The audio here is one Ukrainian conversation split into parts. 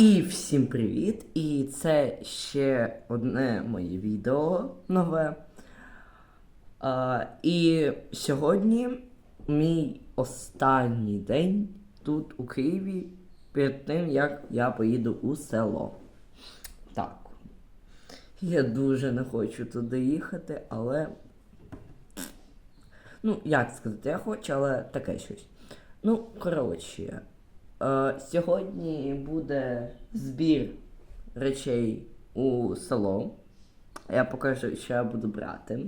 І всім привіт! І це ще одне моє відео нове. А, і сьогодні мій останній день тут у Києві перед тим, як я поїду у село. Так. Я дуже не хочу туди їхати, але. Ну, як сказати, я хочу, але таке щось. Ну, коротше. Е, сьогодні буде збір речей у село. Я покажу, що я буду брати.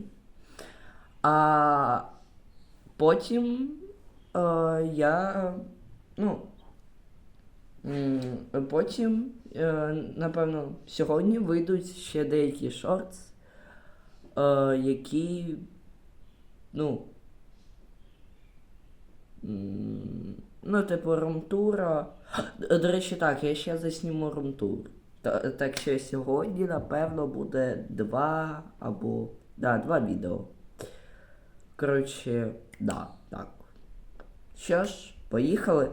А потім е, я. Ну. Потім, е, напевно, сьогодні вийдуть ще деякі шортс, е, які. Ну. Ну, типу, румтура. До речі, так, я ще засніму румтур. Та- Так що сьогодні, напевно, буде два або. Да, два відео. Коротше, да, так. Що ж, поїхали.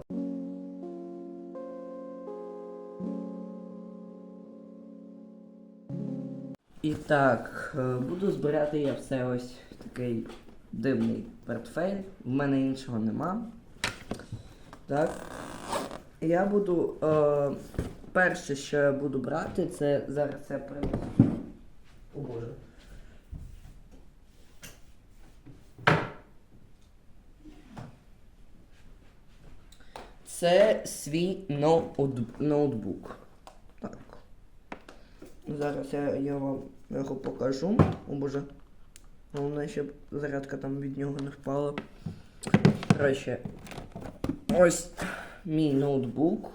І так, е, буду збирати я все ось такий дивний портфель. В мене іншого нема. Так. Я буду. Е, перше, що я буду брати, це зараз я принесу. О боже. Це свій ноутбук. Так. Зараз я його, його покажу. О боже. Головне, щоб зарядка там від нього не впала. Коротше, ось мій ноутбук.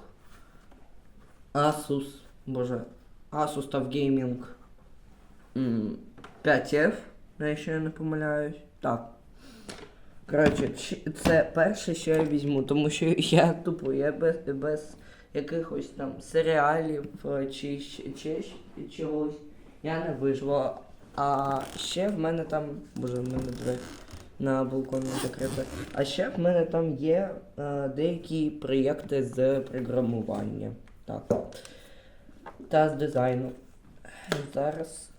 Asus. Боже. Asus TUF Gaming м, 5F, якщо я не помиляюсь. Так. Коротше, це перше, що я візьму, тому що я тупо, я без, без якихось там серіалів е, чи, чи, чогось я не виживу. А ще в мене там. Боже, в мене двері на балконі закрита. А ще в мене там є е, деякі проєкти з програмування. Так. Та з дизайну. Зараз.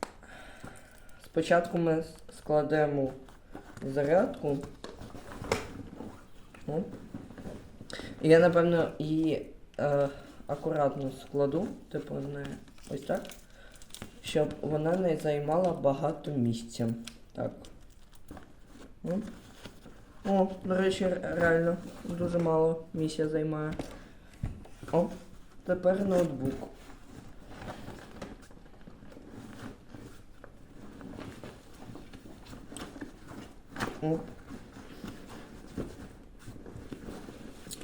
Спочатку ми складемо зарядку. Я, напевно, її е, акуратно складу, типу, не ось так. Щоб вона не займала багато місця. Так. О, О до речі, реально дуже мало місця займає. О, тепер ноутбук. О.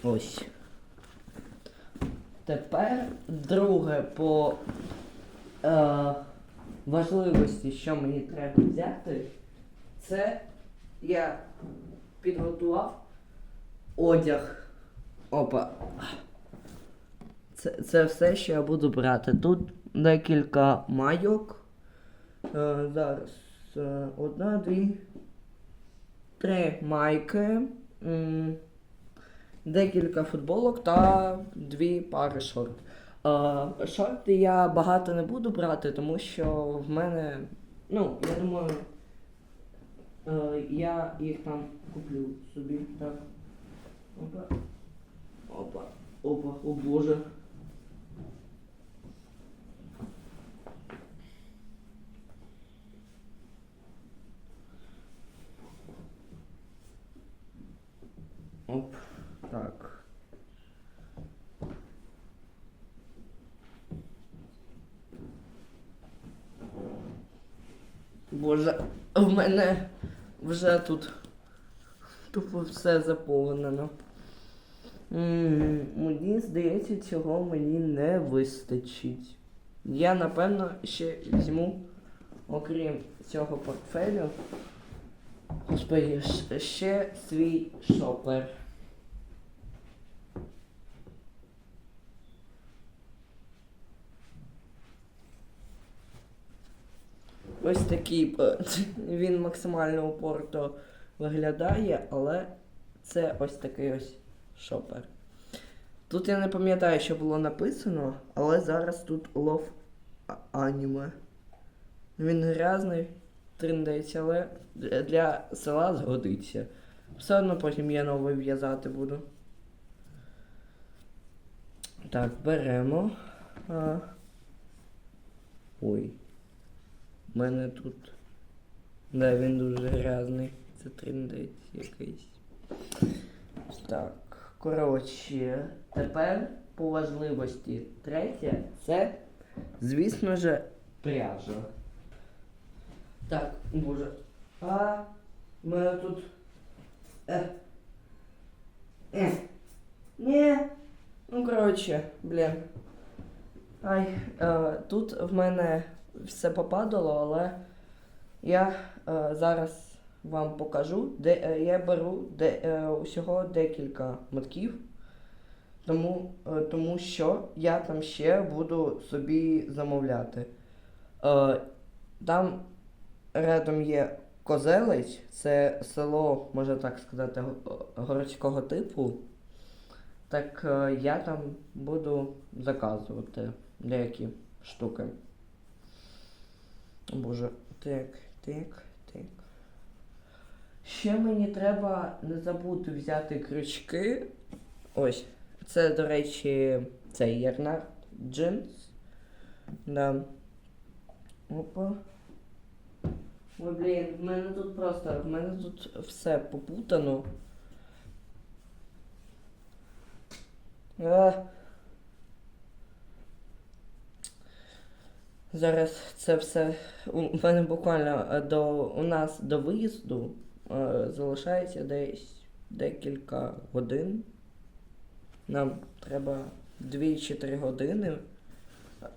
Ось. Тепер друге по е, важливості, що мені треба взяти, це я підготував одяг. Опа. Це, це все, що я буду брати. Тут декілька майок. Е, зараз. Е, одна, дві, три майки. Декілька футболок та дві пари шорт. Е, шорти я багато не буду брати, тому що в мене, ну, я думаю, е, я їх там куплю собі. Так. Опа. Опа. Опа, о боже. Оп. Так. Боже, в мене вже тут тупо все заповнено. Мені здається, цього мені не вистачить. Я напевно ще візьму, окрім цього портфелю, ще свій шопер. Ось такий е, він максимально упорто виглядає, але це ось такий ось шопер. Тут я не пам'ятаю, що було написано, але зараз тут лов аніме. Він грязний, триндець, але для- села згодиться. Все одно потім я новий в'язати буду. Так, беремо. А... Ой. У мене тут. Да, він дуже грязний. Це триндець якийсь. Так, коротше, тепер по важливості третє це, звісно же, пряжа. Так, боже. А, в мене тут. Е. Е. Ні. Ну, коротше, блін. Ай, е, тут в мене все попадало, але я е, зараз вам покажу, де е, я беру де, е, усього декілька мотків, тому, е, тому що я там ще буду собі замовляти. Е, там рядом є Козелець, це село, можна так сказати, городського типу. Так е, я там буду заказувати деякі штуки. О, Боже, так, так, так. Ще мені треба не забути взяти крючки. Ось. Це, до речі, цей Ярнард джинс. Да. Опа. Ой, блін, в мене тут просто, в мене тут все попутано. А. Зараз це все. У мене буквально е, до у нас до виїзду е, залишається десь декілька годин. Нам треба 2 чи 3 години.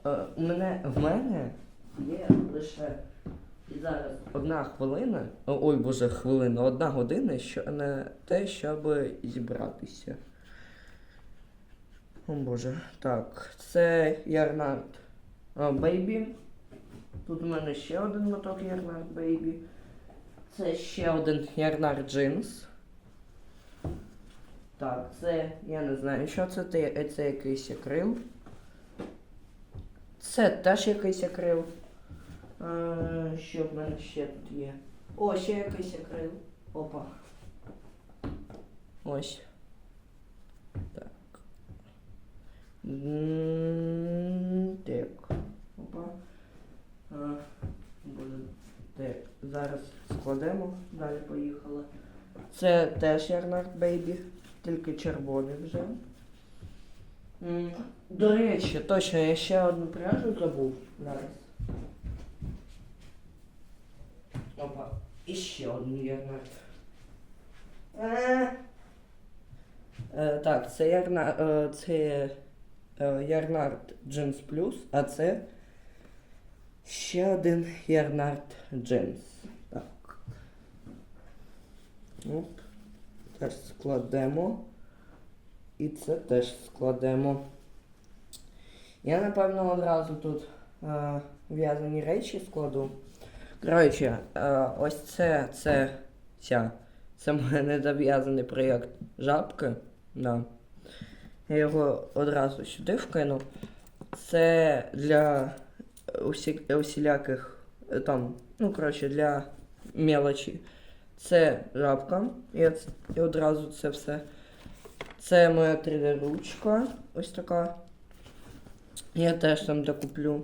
Е, у мене в мене є лише зараз одна хвилина. Ой, боже, хвилина, одна година, що на те, щоб зібратися. О боже. Так, це Ярнард Бейбі. Тут у мене ще один моток Ярнард Бейбі. Це ще один Ярнард Джинс. Так, це я не знаю, що це. Це, це якийсь акрил. Це теж якийсь акрил. А, що в мене ще тут є? О, ще якийсь акрил. Опа. Ось. Так. Так. Опа. А, Так, зараз складемо, далі поїхали. Це теж Ярнард Бейбі, тільки червоний вже. До речі, точно, я ще одну пряжу забув зараз. Опа. І ще один Ярнард. Е, Е, так, це Ярнард, е, це е, Ярнард Джинс Плюс, а це ще один Ярнард Джинс. Так. Оп. Теж складемо. І це теж складемо. Я, напевно, одразу тут е, в'язані речі складу. Коротше, е, ось це, це, ця. Це мене недов'язаний проєкт жабки. Да. Я його одразу сюди вкину. Це для усі, усіляких е, там, ну, коротше, для мелочі. Це жабка. І, оц- і одразу це все. Це моя 3D-ручка. Ось така. Я теж там докуплю.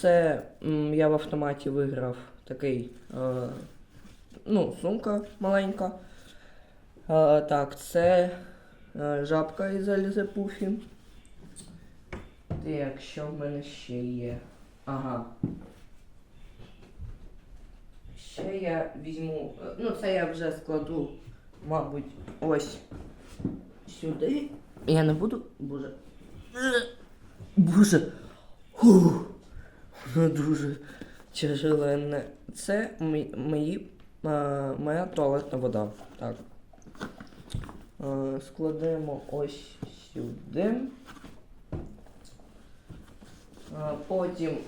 Це м, я в автоматі виграв такий. Е, ну, сумка маленька. Е, так, це е, жабка із Алізи Пуфі. Так, що в мене ще є? Ага. Ще я візьму. е, Ну, це я вже складу, мабуть, ось сюди. Я не буду. Боже. Боже. Воно дуже тяжеленне. Це мої, мої, е, моя туалетна вода. Так. Е, складемо ось сюди. Е, потім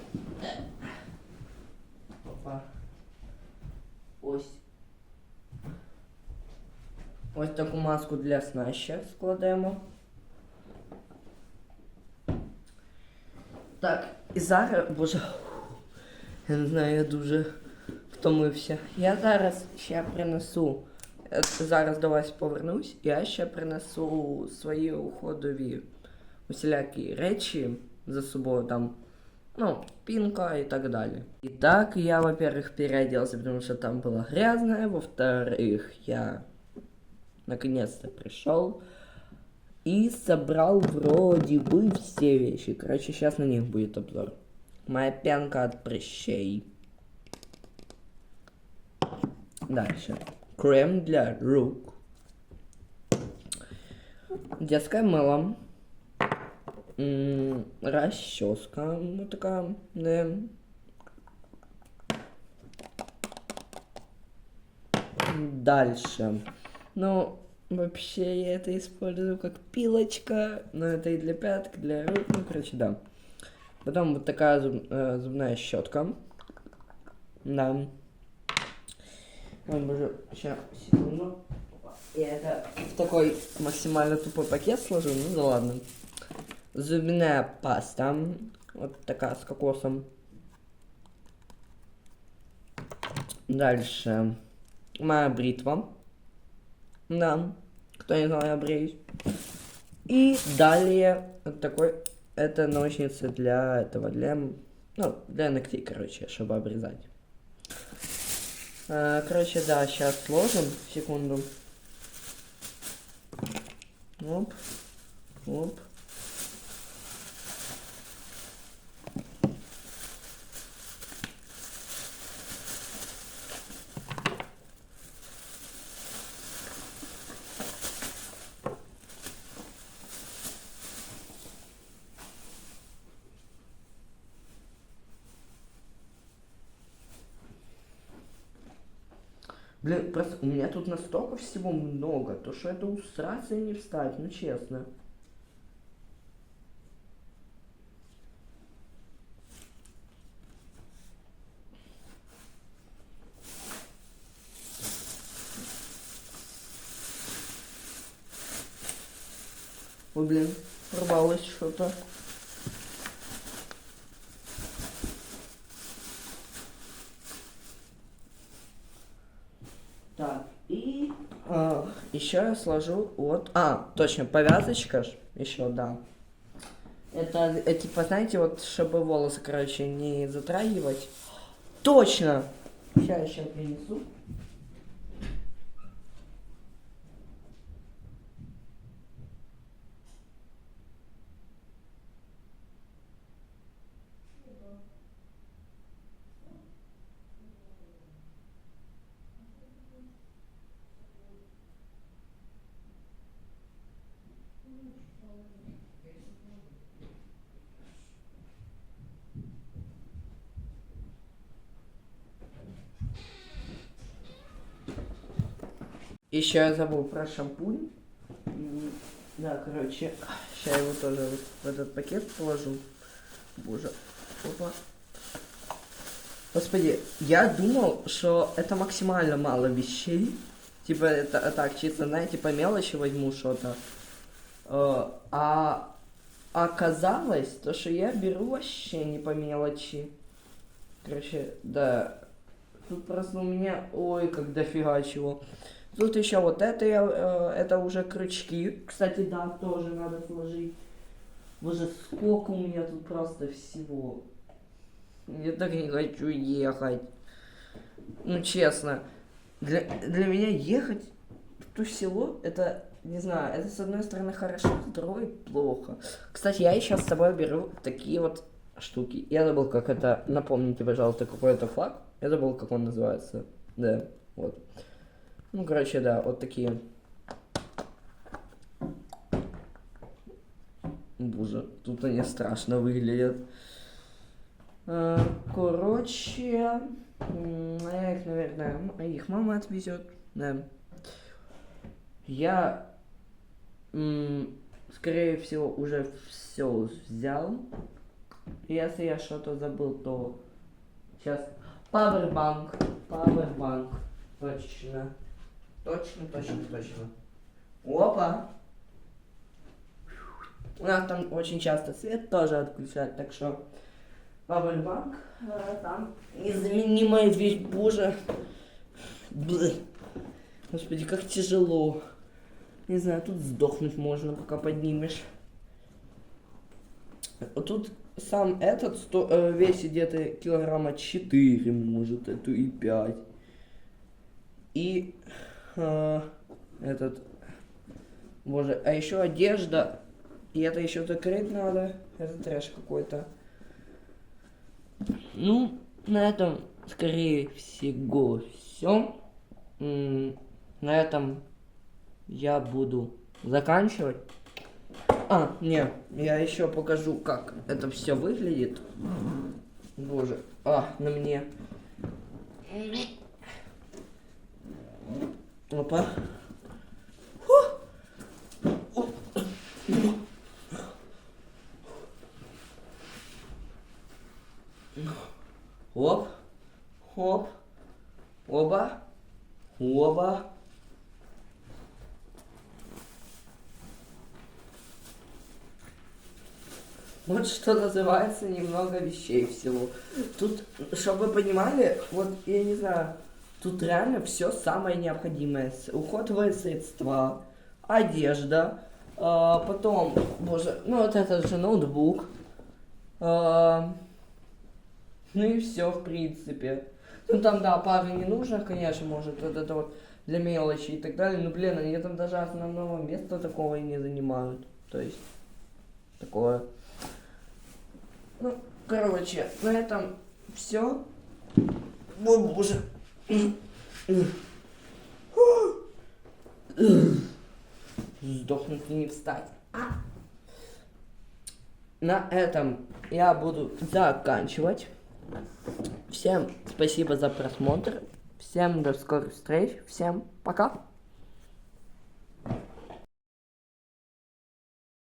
ось ось таку маску для сна ще складемо. Так, і зараз, боже, я не знаю, я дуже втомився. Я зараз ще принесу, е, зараз до вас повернусь, я ще принесу свої уходові усілякі речі. За собою там. Ну, пинка и так далее. Итак, я, во-первых, переоделся, потому что там было грязно. Во-вторых, я наконец-то пришел и собрал вроде бы все вещи. Короче, сейчас на них будет обзор. Моя пенка от прыщей. Дальше. Крем для рук. Детское мыло. Расческа, ну такая, да. Дальше. Ну, вообще я это использую как пилочка, но это и для пяток, для рук, ну, короче, да. Потом вот такая зуб- э, зубная щетка. Да. Ой, боже, сейчас, секунду. Я это в такой максимально тупой пакет сложу, ну да ладно. Зубная паста. Вот такая с кокосом. Дальше. Моя бритва. Да. Кто не знал, я бреюсь. И далее вот такой. Это ножницы для этого, для... Ну, для ногтей, короче, чтобы обрезать. А, короче, да, сейчас сложим. Секунду. Оп. Оп. Блин, просто у меня тут настолько всего много, то что это усраться и не встать, ну честно. Ой, блин, порвалось что-то. Так, и а, еще я сложу вот. А, точно, повязочка ж еще, да. Это, э, типа, знаете, вот чтобы волосы, короче, не затрагивать. Точно! Сейчас еще принесу. Еще я забыл про шампунь. Да, короче, сейчас его тоже вот в этот пакет положу. Боже. Опа. Господи, я думал, что это максимально мало вещей. Типа, это а так, чисто, знаете, по мелочи возьму что-то. Э, А оказалось, то, что я беру вообще не по мелочи. Короче, да. Тут просто у меня, ой, как дофига чего. Тут еще вот это, э, это уже крючки. Кстати, да, тоже надо сложить. Боже, сколько у меня тут просто всего. Я так не хочу ехать. Ну, честно. Для, для меня ехать в то село, это, не знаю, это с одной стороны хорошо, с другой плохо. Кстати, я сейчас с собой беру такие вот штуки. Я забыл, как это... Напомните, пожалуйста, какой это флаг. Я забыл, как он называется. Да, вот. Ну, короче, да, вот такие. Боже, тут они страшно выглядят. Э, Короче, я их, наверное, а их мама отвезет. Да. Я, скорее всего, уже все взял. Если я что-то забыл, то сейчас Павербанк. Павербанк. Точно. Точно, точно, точно. Опа. У нас там очень часто свет тоже отключают, так что Powerbank э, там незаменимая вещь, боже. Блин. Господи, как тяжело. Не знаю, тут сдохнуть можно, пока поднимешь. Тут сам этот сто, э, весит где-то килограмма 4, может, эту и 5. И э, этот, боже, а еще одежда, и это еще закрыть надо, это трэш какой-то. Ну, на этом, скорее всего, все. На этом я буду заканчивать. А, не, я еще покажу, как это все выглядит. Боже, а, на мне. Опа. Оп. Оп. Оба. Оба. Вот что называется немного вещей всего. Тут, чтобы вы понимали, вот я не знаю, тут реально все самое необходимое. Уходовые средства, одежда, а, потом, боже, ну вот этот же ноутбук. а, ну и все, в принципе. Ну там, да, пары ненужных, конечно, может, вот это вот для мелочи и так далее. Но, блин, они там даже основного места такого и не занимают. То есть, такое. Ну, короче, на этом все. Ой, боже. Сдохнуть и не встать. А. На этом я буду заканчивать. Всем спасибо за просмотр. Всем до скорых встреч. Всем пока.